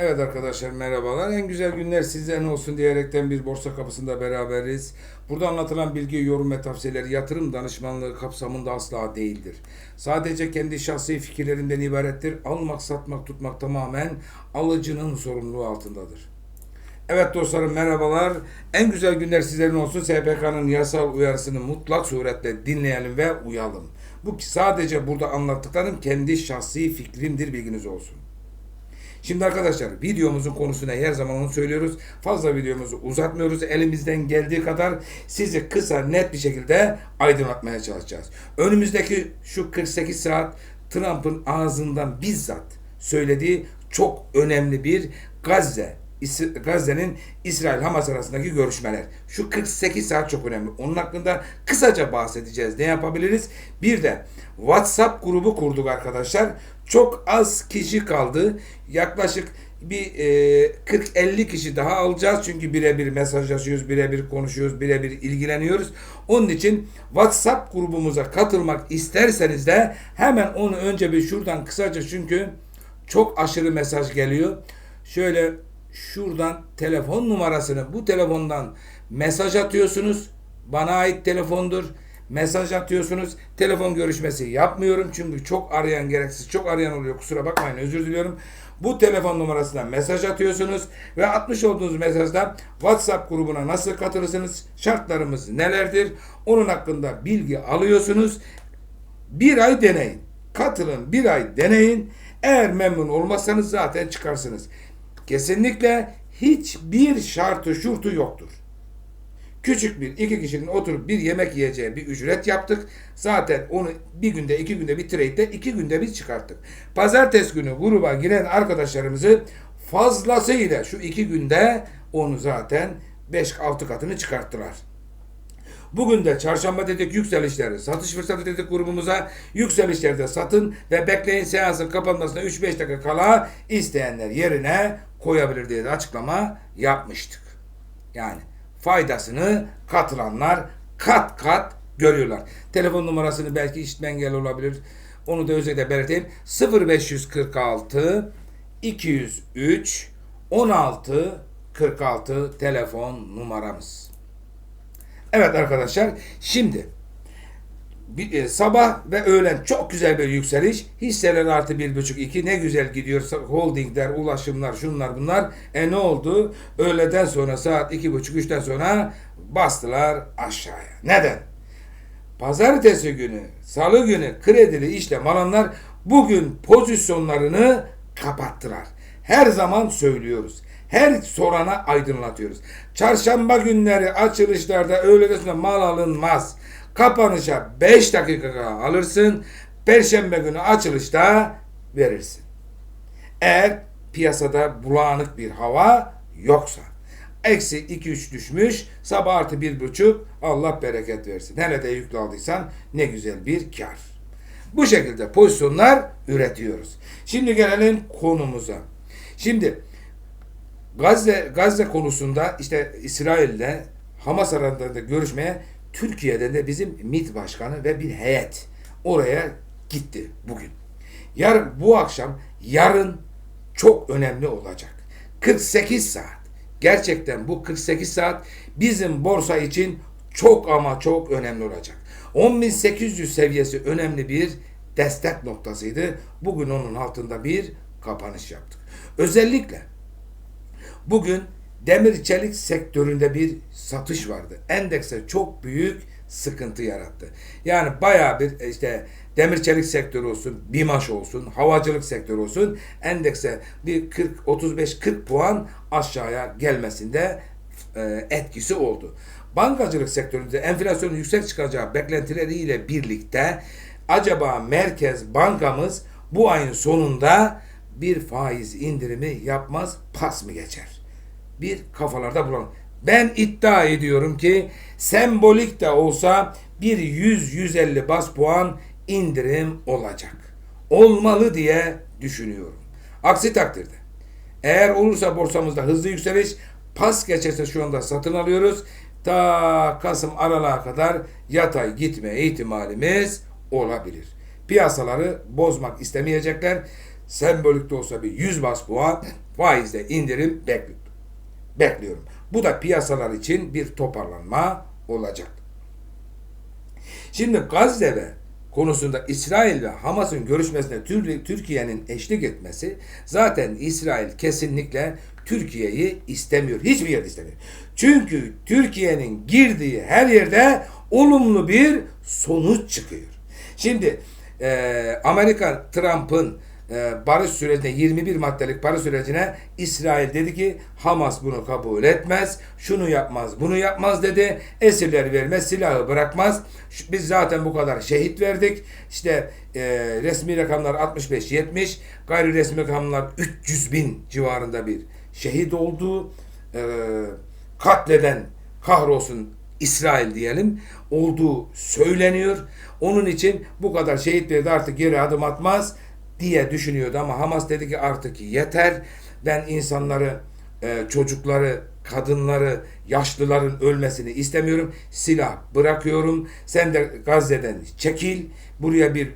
Evet arkadaşlar merhabalar. En güzel günler sizden olsun diyerekten bir borsa kapısında beraberiz. Burada anlatılan bilgi, yorum ve tavsiyeler yatırım danışmanlığı kapsamında asla değildir. Sadece kendi şahsi fikirlerinden ibarettir. Almak, satmak, tutmak tamamen alıcının sorumluluğu altındadır. Evet dostlarım merhabalar. En güzel günler sizlerin olsun. SPK'nın yasal uyarısını mutlak suretle dinleyelim ve uyalım. Bu sadece burada anlattıklarım kendi şahsi fikrimdir bilginiz olsun. Şimdi arkadaşlar videomuzun konusuna her zaman onu söylüyoruz. Fazla videomuzu uzatmıyoruz. Elimizden geldiği kadar sizi kısa net bir şekilde aydınlatmaya çalışacağız. Önümüzdeki şu 48 saat Trump'ın ağzından bizzat söylediği çok önemli bir Gazze Gazze'nin İsrail Hamas arasındaki görüşmeler. Şu 48 saat çok önemli. Onun hakkında kısaca bahsedeceğiz. Ne yapabiliriz? Bir de WhatsApp grubu kurduk arkadaşlar. Çok az kişi kaldı. Yaklaşık bir e, 40-50 kişi daha alacağız. Çünkü birebir mesajlaşıyoruz, birebir konuşuyoruz, birebir ilgileniyoruz. Onun için WhatsApp grubumuza katılmak isterseniz de hemen onu önce bir şuradan kısaca çünkü çok aşırı mesaj geliyor. Şöyle şuradan telefon numarasını bu telefondan mesaj atıyorsunuz. Bana ait telefondur. Mesaj atıyorsunuz. Telefon görüşmesi yapmıyorum çünkü çok arayan gereksiz çok arayan oluyor. Kusura bakmayın özür diliyorum. Bu telefon numarasına mesaj atıyorsunuz ve atmış olduğunuz mesajda WhatsApp grubuna nasıl katılırsınız? Şartlarımız nelerdir? Onun hakkında bilgi alıyorsunuz. Bir ay deneyin. Katılın bir ay deneyin. Eğer memnun olmazsanız zaten çıkarsınız. Kesinlikle hiçbir şartı şurtu yoktur. Küçük bir iki kişinin oturup bir yemek yiyeceği bir ücret yaptık. Zaten onu bir günde iki günde bir trade'de iki günde biz çıkarttık. Pazartesi günü gruba giren arkadaşlarımızı fazlasıyla şu iki günde onu zaten 5-6 katını çıkarttılar. Bugün de çarşamba dedik yükselişleri satış fırsatı dedik grubumuza. Yükselişlerde satın ve bekleyin seansın kapanmasına 3-5 dakika kala isteyenler yerine koyabilir diye de açıklama yapmıştık. Yani faydasını katılanlar kat kat görüyorlar. Telefon numarasını belki işitme engel olabilir. Onu da özellikle belirteyim. 0546 203 16 46 telefon numaramız. Evet arkadaşlar şimdi e, sabah ve öğlen çok güzel bir yükseliş. Hisseler artı bir buçuk iki ne güzel gidiyor. Holdingler, ulaşımlar, şunlar bunlar. E ne oldu? Öğleden sonra saat iki buçuk üçten sonra bastılar aşağıya. Neden? Pazartesi günü, salı günü kredili işlem alanlar bugün pozisyonlarını kapattılar. Her zaman söylüyoruz. Her sorana aydınlatıyoruz. Çarşamba günleri açılışlarda öğleden sonra mal alınmaz. Kapanışa 5 dakika alırsın. Perşembe günü açılışta verirsin. Eğer piyasada bulanık bir hava yoksa. Eksi 2-3 düşmüş. Sabah artı 1,5 Allah bereket versin. Hele de yüklü aldıysan ne güzel bir kar. Bu şekilde pozisyonlar üretiyoruz. Şimdi gelelim konumuza. Şimdi Gazze Gazze konusunda işte İsrail'de Hamas aralarında görüşmeye Türkiye'den de bizim MİT başkanı ve bir heyet oraya gitti bugün. Yarın bu akşam yarın çok önemli olacak. 48 saat. Gerçekten bu 48 saat bizim borsa için çok ama çok önemli olacak. 10.800 seviyesi önemli bir destek noktasıydı. Bugün onun altında bir kapanış yaptık. Özellikle Bugün demir çelik sektöründe bir satış vardı. Endekse çok büyük sıkıntı yarattı. Yani bayağı bir işte demir çelik sektörü olsun, BİMAŞ olsun, havacılık sektörü olsun endekse bir 40 35 40 puan aşağıya gelmesinde e, etkisi oldu. Bankacılık sektöründe enflasyonun yüksek çıkacağı beklentileriyle birlikte acaba Merkez Bankamız bu ayın sonunda bir faiz indirimi yapmaz, pas mı geçer? Bir kafalarda bulalım. Ben iddia ediyorum ki sembolik de olsa bir 100-150 bas puan indirim olacak. Olmalı diye düşünüyorum. Aksi takdirde eğer olursa borsamızda hızlı yükseliş pas geçerse şu anda satın alıyoruz. Ta Kasım aralığa kadar yatay gitme ihtimalimiz olabilir. Piyasaları bozmak istemeyecekler. sembolik de olsa bir 100 bas puan faizde indirim bekliyorum. Bekliyorum. Bu da piyasalar için bir toparlanma olacak. Şimdi Gazze ve konusunda İsrail ve Hamas'ın görüşmesine Tür- Türkiye'nin eşlik etmesi zaten İsrail kesinlikle Türkiye'yi istemiyor. Hiçbir yerde istemiyor. Çünkü Türkiye'nin girdiği her yerde olumlu bir sonuç çıkıyor. Şimdi e, Amerika Trump'ın e, barış sürecine 21 maddelik barış sürecine İsrail dedi ki Hamas bunu kabul etmez, şunu yapmaz, bunu yapmaz dedi. Esirleri vermez, silahı bırakmaz. Biz zaten bu kadar şehit verdik. İşte e, resmi rakamlar 65-70, gayri resmi rakamlar 300 bin civarında bir şehit oldu. E, katleden kahrolsun İsrail diyelim olduğu söyleniyor. Onun için bu kadar şehit verdi artık geri adım atmaz diye düşünüyordu ama Hamas dedi ki artık yeter. Ben insanları, e, çocukları, kadınları, yaşlıların ölmesini istemiyorum. Silah bırakıyorum. Sen de Gazze'den çekil. Buraya bir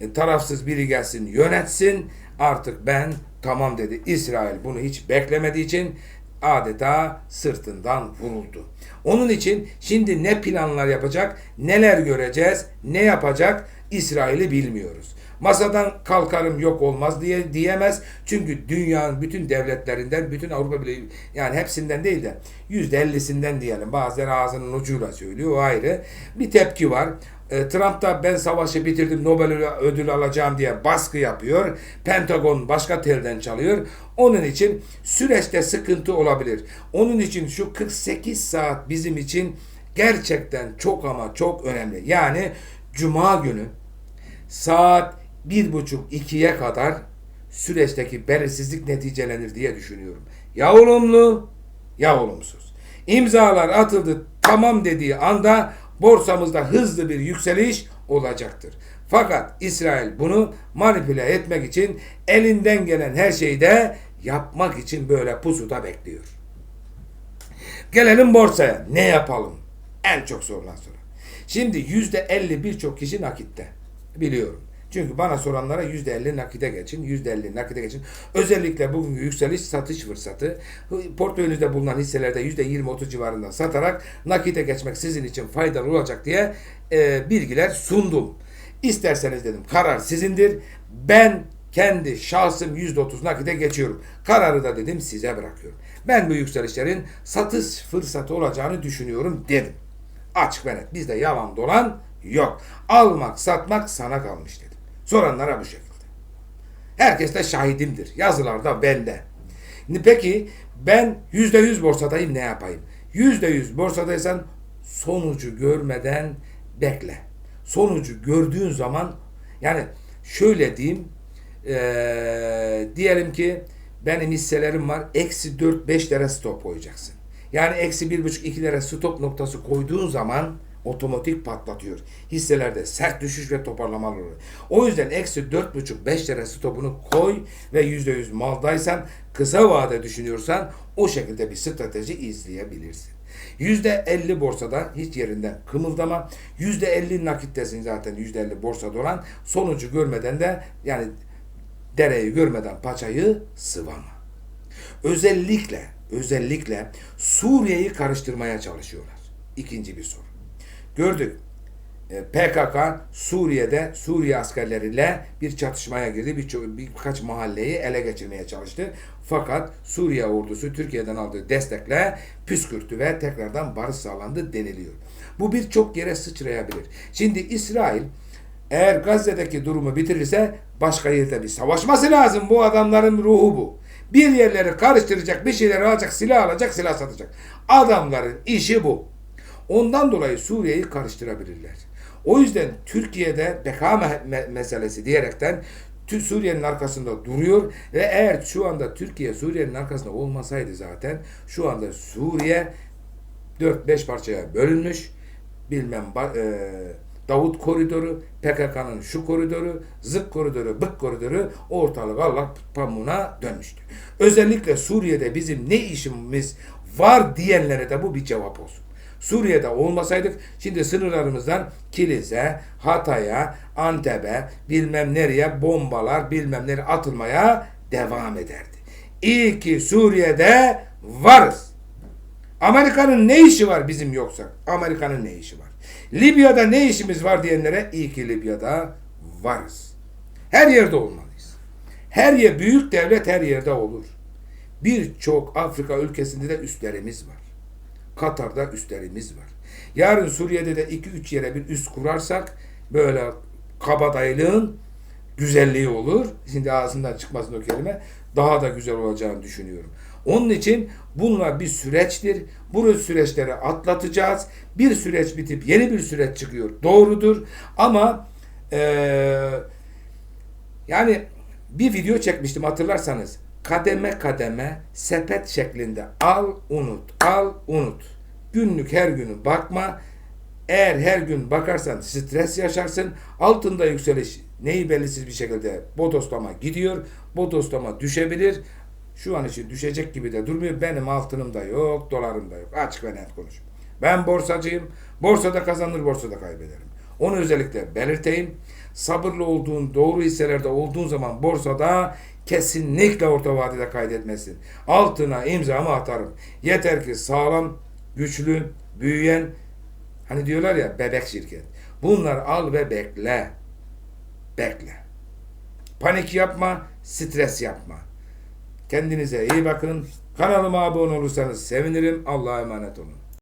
e, tarafsız biri gelsin yönetsin. Artık ben tamam dedi. İsrail bunu hiç beklemediği için adeta sırtından vuruldu. Onun için şimdi ne planlar yapacak, neler göreceğiz, ne yapacak İsrail'i bilmiyoruz. Masadan kalkarım yok olmaz diye diyemez. Çünkü dünyanın bütün devletlerinden, bütün Avrupa Birliği yani hepsinden değil de yüzde ellisinden diyelim. Bazıları ağzının ucuyla söylüyor o ayrı. Bir tepki var. E, Trump da ben savaşı bitirdim Nobel ödülü alacağım diye baskı yapıyor. Pentagon başka telden çalıyor. Onun için süreçte sıkıntı olabilir. Onun için şu 48 saat bizim için gerçekten çok ama çok önemli. Yani Cuma günü saat bir buçuk ikiye kadar süreçteki belirsizlik neticelenir diye düşünüyorum. Ya olumlu ya olumsuz. İmzalar atıldı tamam dediği anda borsamızda hızlı bir yükseliş olacaktır. Fakat İsrail bunu manipüle etmek için elinden gelen her şeyi de yapmak için böyle pusuda bekliyor. Gelelim borsaya. Ne yapalım? En çok sorulan soru. Şimdi yüzde elli birçok kişi nakitte. Biliyorum. Çünkü bana soranlara yüzde elli nakite geçin, yüzde elli nakite geçin. Özellikle bugünkü yükseliş satış fırsatı. Portföyünüzde bulunan hisselerde yüzde yirmi otuz civarında satarak nakite geçmek sizin için faydalı olacak diye e, bilgiler sundum. İsterseniz dedim karar sizindir. Ben kendi şahsım yüzde otuz nakite geçiyorum. Kararı da dedim size bırakıyorum. Ben bu yükselişlerin satış fırsatı olacağını düşünüyorum dedim. Açık ve net. Bizde yalan dolan yok. Almak satmak sana kalmış dedim. Soranlara bu şekilde. Herkes de şahidimdir. Yazılarda bende. Peki ben yüzde yüz borsadayım ne yapayım? Yüzde yüz borsadaysan sonucu görmeden bekle. Sonucu gördüğün zaman yani şöyle diyeyim eee, diyelim ki benim hisselerim var. Eksi 4-5 lira stop koyacaksın. Yani eksi 1,5-2 lira stop noktası koyduğun zaman otomatik patlatıyor. Hisselerde sert düşüş ve toparlamalar oluyor. O yüzden eksi 4,5-5 lira stopunu koy ve %100 maldaysan kısa vade düşünüyorsan o şekilde bir strateji izleyebilirsin. %50 borsada hiç yerinden kımıldama. %50 nakittesin zaten %50 borsada olan. Sonucu görmeden de yani dereyi görmeden paçayı sıvama. Özellikle özellikle Suriye'yi karıştırmaya çalışıyorlar. İkinci bir soru. Gördük. E, PKK Suriye'de Suriye askerleriyle bir çatışmaya girdi. Bir, birkaç mahalleyi ele geçirmeye çalıştı. Fakat Suriye ordusu Türkiye'den aldığı destekle püskürttü ve tekrardan barış sağlandı deniliyor. Bu birçok yere sıçrayabilir. Şimdi İsrail eğer Gazze'deki durumu bitirirse başka yerde bir savaşması lazım. Bu adamların ruhu bu. Bir yerleri karıştıracak, bir şeyleri alacak, silah alacak, silah satacak. Adamların işi bu. Ondan dolayı Suriye'yi karıştırabilirler. O yüzden Türkiye'de beka me- me- meselesi diyerekten Suriye'nin arkasında duruyor ve eğer şu anda Türkiye Suriye'nin arkasında olmasaydı zaten şu anda Suriye 4-5 parçaya bölünmüş bilmem e, Davut koridoru, PKK'nın şu koridoru, zık koridoru, bık koridoru ortalık Allah pamuğuna dönmüştü. Özellikle Suriye'de bizim ne işimiz var diyenlere de bu bir cevap olsun. Suriye'de olmasaydık şimdi sınırlarımızdan Kilis'e, Hatay'a, Antep'e bilmem nereye bombalar bilmem nereye atılmaya devam ederdi. İyi ki Suriye'de varız. Amerika'nın ne işi var bizim yoksa? Amerika'nın ne işi var? Libya'da ne işimiz var diyenlere iyi ki Libya'da varız. Her yerde olmalıyız. Her yer büyük devlet her yerde olur. Birçok Afrika ülkesinde de üslerimiz var. Katar'da üslerimiz var. Yarın Suriye'de de 2-3 yere bir üs kurarsak böyle kabadaylığın güzelliği olur. Şimdi ağzından çıkmasın o kelime. Daha da güzel olacağını düşünüyorum. Onun için bunlar bir süreçtir. Bu süreçleri atlatacağız. Bir süreç bitip yeni bir süreç çıkıyor. Doğrudur. Ama eee yani bir video çekmiştim hatırlarsanız. Kademe kademe sepet şeklinde al unut al unut. Günlük her günü bakma. Eğer her gün bakarsan stres yaşarsın. Altında yükseliş neyi belirsiz bir şekilde bodoslama gidiyor. Bodoslama düşebilir. Şu an için düşecek gibi de durmuyor. Benim altınım da yok, dolarım da yok. Açık ve net konuş. Ben borsacıyım. Borsada kazanır, borsada kaybederim. Onu özellikle belirteyim. Sabırlı olduğun, doğru hisselerde olduğun zaman borsada kesinlikle orta vadede kaydetmesin. Altına imzamı atarım. Yeter ki sağlam, güçlü, büyüyen, hani diyorlar ya bebek şirket. Bunlar al ve bekle. Bekle. Panik yapma, stres yapma. Kendinize iyi bakın. Kanalıma abone olursanız sevinirim. Allah'a emanet olun.